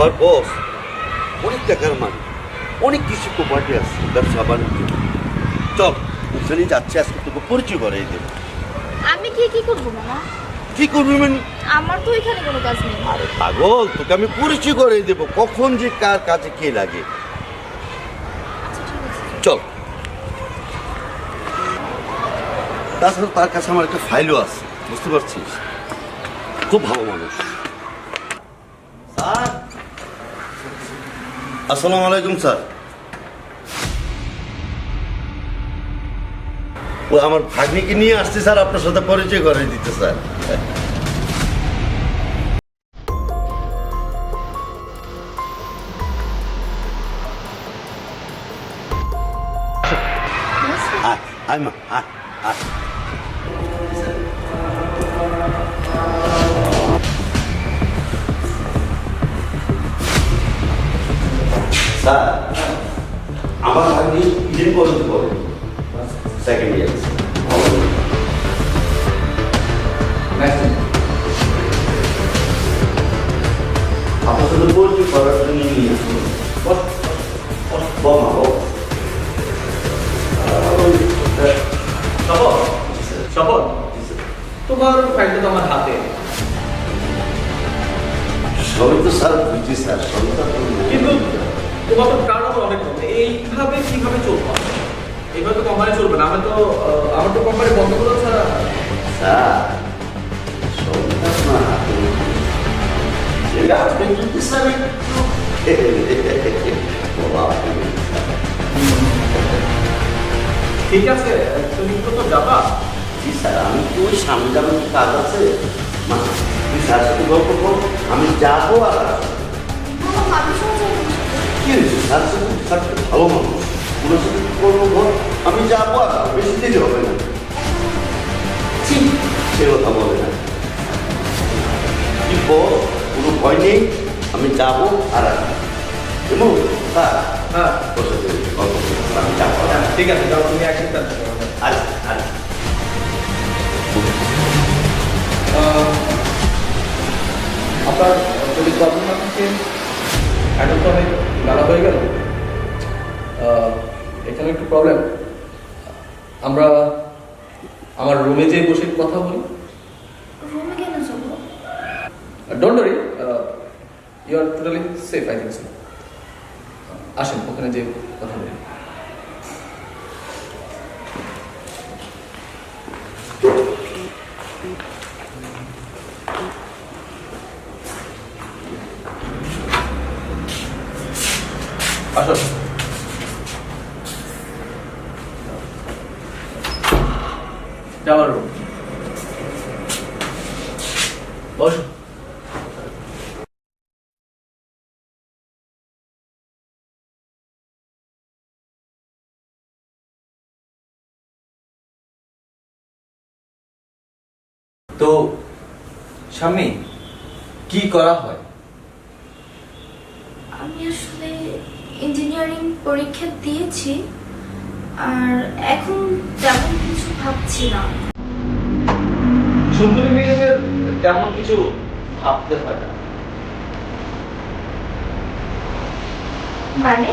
আমার বস অনেক টাকার মালিক অনেক কিছু কোপার্টি আছে ব্যবসা বাণিজ্য। চল ওখানে যাচ্ছে আজকে তোকে পরিচয় করে দেবো। আমি কি কি করব মামা? কি করবি মানে? আমার তো এখানে কোনো কাজ নেই। আরে পাগল তোকে আমি পরিচয় করে দেবো কখন যে কার কাজে কে লাগে। আচ্ছা চল। তাছাড়া তার কাছে আমার একটা ফাইলও আছে বুঝতে পারছিস? খুব ভালো মানুষ। আসসালামু আলাইকুম, স্যার। ও আমার ভাগ্নিকে নিয়ে আসছে, স্যার। আপনার সাথে পরিচয় করে দিতে, স্যার। আয় মা, আয় আয়। স্যার আমার ভাগ্নি ইডেন পর্যন্ত পড়ে সেকেন্ড ইয়ার আপনার সাথে পরিচয় করার জন্য নিয়ে আসুন বস ঠিক আছে তুমি তো তো যাবা জি স্যার আমি তো ওই সামনে যাবেন কাজ আছে? মা তুই স্যার সাথে গল্প কর আমি যাব আর আসব। মামা ভাবি সহজে কি স্যার সাথে স্যার ভালো মানুষ। ওনার সাথে করব বল? আমি যাব আর বেশি দেরি হবে না। ছি, সে কথা বলে না। কি বল? কোনো ভয় নেই? আমি যাব আর আসব। এবং স্যার হ্যাঁ তোর সাথে গল্প করব। আমি যাব হ্যাঁ, আসব। ঠিক আছে যাও তুমি একসাথে আসো। আচ্ছা আচ্ছা আপনার যদি প্রবলেম না থাকে এখন তো অনেক বেলা হয়ে গেল। এখানে একটু প্রবলেম আমরা আমার রুমে যেয়ে বসে কথা বলি। রুমে কেন যাব? Don't worry you are totally safe I think so আসেন ওখানে যে কথা বলি। আসো যাওয়ার বসো তো স্বামী কি করা হয়? আমি আসলে ইঞ্জিনিয়ারিং পরীক্ষা দিয়েছি আর এখন তেমন কিছু ভাবছি না। সুন্দরী মেয়েদের তেমন কিছু ভাবতে হয় না। মানে?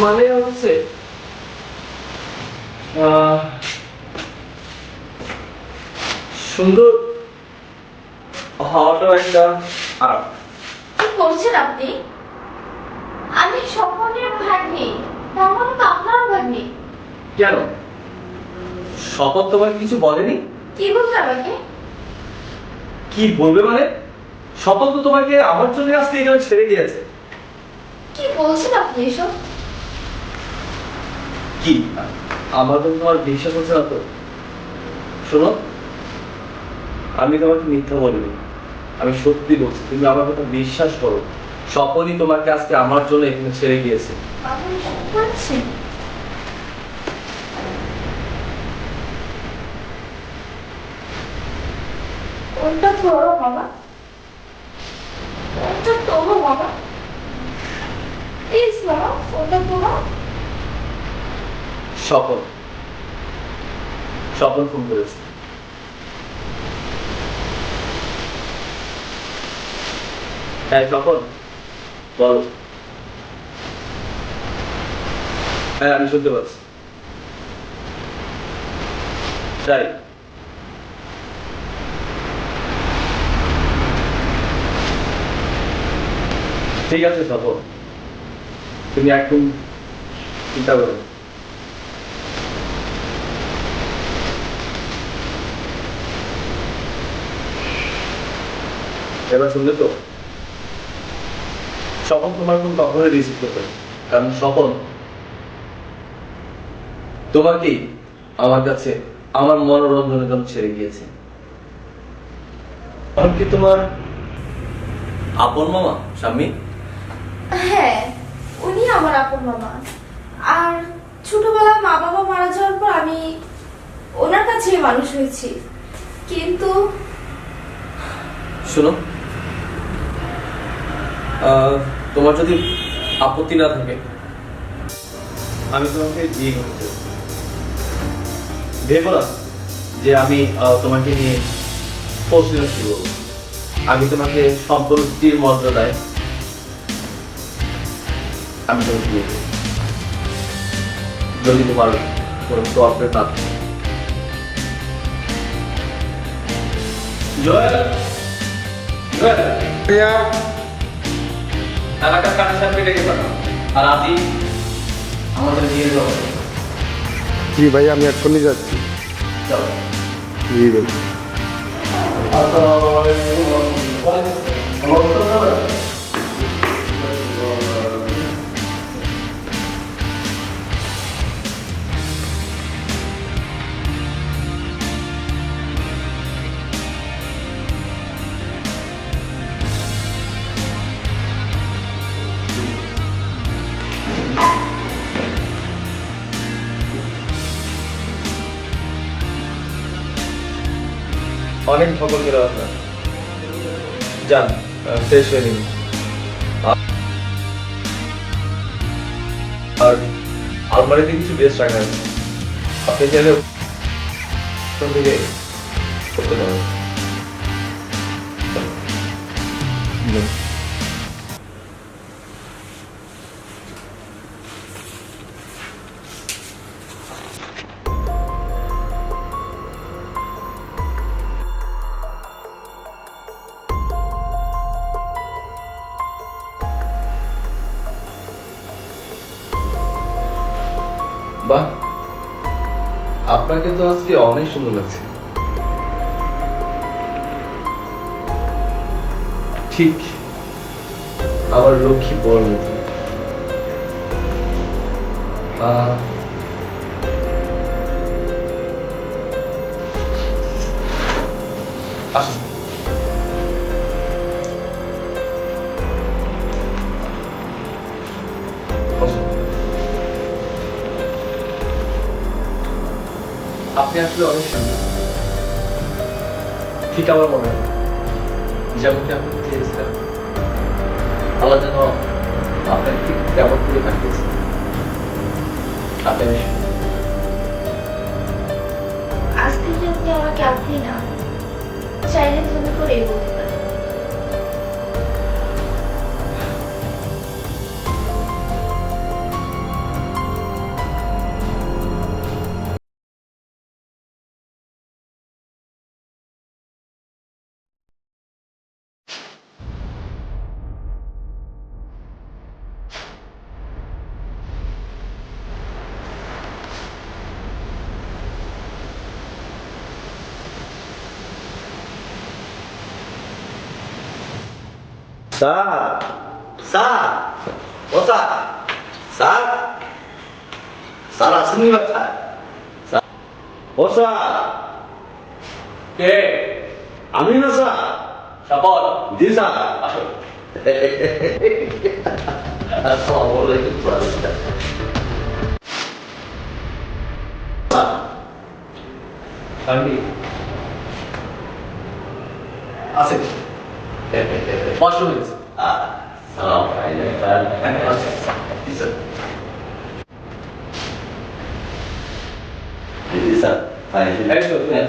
মানে হচ্ছে আহ, সুন্দর হওয়াটাও একটা আর্ট কি করছেন আপনি? আমি স্বপনের ভাগ্নি তার মানে তো আপনার ভাগ্নি। কেন? শপথ তোমাকে কিছু বলেনি? কি বলতে আমাকে? কি বলবে মানে? শপথ তো তোমাকে আমার জন্য আজকে এখানে ছেড়ে দিয়েছে। কি বলছেন আপনি এসব? কি? আমার তো তোমার বিশ্বাস হচ্ছে না তো? শোনো আমি তোমাকে মিথ্যা বলিনি। আমি সত্যি বলছি তুমি আমার কথা বিশ্বাস করো। স্বপনই তোমাকে আজকে আমার জন্য এখানে ছেড়ে গিয়েছে। কোনটা ধরো বাবা? কোনটা তোলো বাবা? প্লিজ বাবা কোনটা তোলো? স্বপন। স্বপন ফোন করেছে। হ্যাঁ তখন বলো। হ্যাঁ আমি শুনতে পাচ্ছি। তাই। ঠিক আছে সফর তুমি একদম চিন্তা করো। এবার শুনলে তো? স্বপন তোমার কোন কখনোই রিসিভ করবে। কারণ স্বপন তোমাকেই আমার কাছে আমার মনোরঞ্জনের জন্য ছেড়ে গিয়েছে। এমনকি তোমার আপন মামা স্বামী? হ্যাঁ উনি আমার আপন মামা। আর ছোটবেলায় মা বাবা মারা যাওয়ার পর আমি ওনার কাছেই মানুষ হয়েছি। কিন্তু শোনো তোমার যদি আপত্তি না থাকে, আমি তোমাকে বিয়ে করতে ভেবো না যে আমি তোমাকে নিয়ে প্রশ্ন শুরু করব। আমি তোমাকে সম্পত্তির মর্যাদায় আমি তোমাকে বিয়ে করব। যদি তোমার কোনো প্রবলেম না থাকে। জয়। জয়। এলাকার কানেকশন পেটে গেছে আর আজই আমাদের নিয়ে যাও জি ভাই আমি এক্ষুনি যাচ্ছি যাও জি ভাই অনেক ভগল গেল আপনার যান ফ্রেশ হয়ে নিন। আর আলমারিতে কিছু বেস্ট রাখা আছে। আপনি চাইলে ওখান করতে পারেন। বাহ। আপনাকে তো আজকে অনেক সুন্দর লাগছে। ঠিক আমার লক্ষ্মী বড় মতো। আসুন। আসলে অনেক সুন্দর ঠিক আমার মনে হয়। যেমনটি আপনি আল্লাহ যেন আপনাকে ঠিক তেমন করে পাঠিয়েছে। আপনি আজকে আপনি আমাকে আপনি না, চাইলে তুমি করে বলতে স্যার স্যার ও স্যার স্যার স্যার আসেননি স্যার ও স্যার কে আমি না স্যার সাপল জি স্যার আসুন আসসালামু আলাইকুম স্যার আসেন কষ্ট হয়েছে সালাম আলাইকুম জি স্যার জি স্যার এই তো, হ্যাঁ।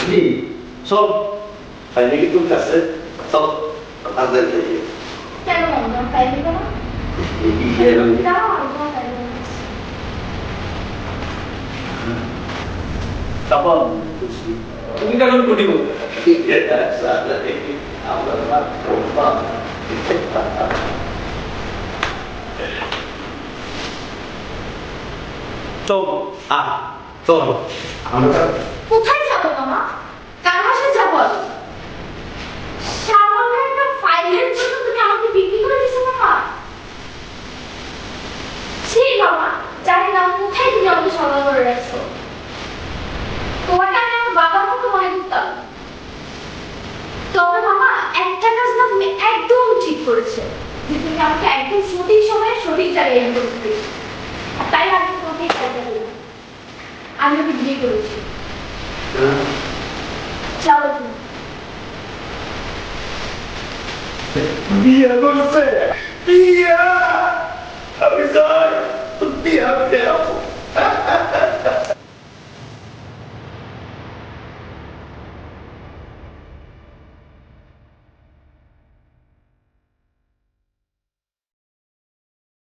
কি চল ফাইলে কি তোর কাছে চল তাদের থেকে কেন মামা তোমার ফাইল দিবে না দাও আমি তোমার ফাইল দেবো। তারপর তুমি কেন কুটি করবে চল আহ চল আমরা কোথায় যাব মামা? কার বাসায় যাব? সামান্য একটা ফাইলের জন্য তুমি আমাকে বিক্রি করে দিছো মামা। ছি মামা জানি না কোথায় তুমি আমাকে সবাই করে রাখছো। একদম সঠিক সময়ে সঠিক জায়গায় আমি করতে আর তাই আগে তোমাকে চাইতে হলো আমি ওকে বিয়ে করেছি। চলো বিয়া বিয়ে করছে। বিয়ে! আমি যাই আমি দেওয়া